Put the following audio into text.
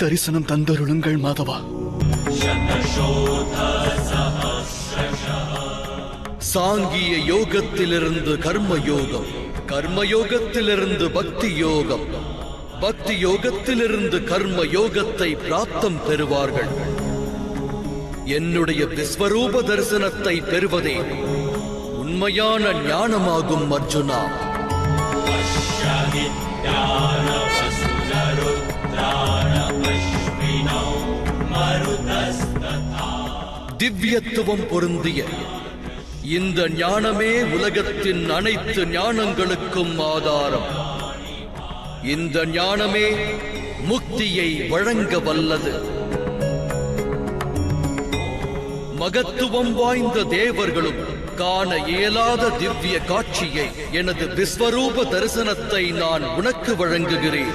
தரிசனம் தந்தருளுங்கள் மாதவா. சாங்கிய யோகத்திலிருந்து கர்ம யோகம் கர்ம யோகத்திலிருந்து பக்தி யோகம் பக்தி யோகத்திலிருந்து கர்ம யோகத்தை பிராப்தம் பெறுவார்கள். என்னுடைய விஸ்வரூப தரிசனத்தை பெறுவதே உண்மையான ஞானமாகும் அர்ஜுனா. திவ்யத்துவம் பொருந்திய இந்த ஞானமே உலகத்தின் அனைத்து ஞானங்களுக்கும் ஆதாரம். இந்த ஞானமே முக்தியை வழங்க வல்லது. மகத்துவம் வாய்ந்த தேவர்களும் காண இயலாத திவ்ய காட்சியை எனது விஸ்வரூப தரிசனத்தை நான் உனக்கு வழங்குகிறேன்.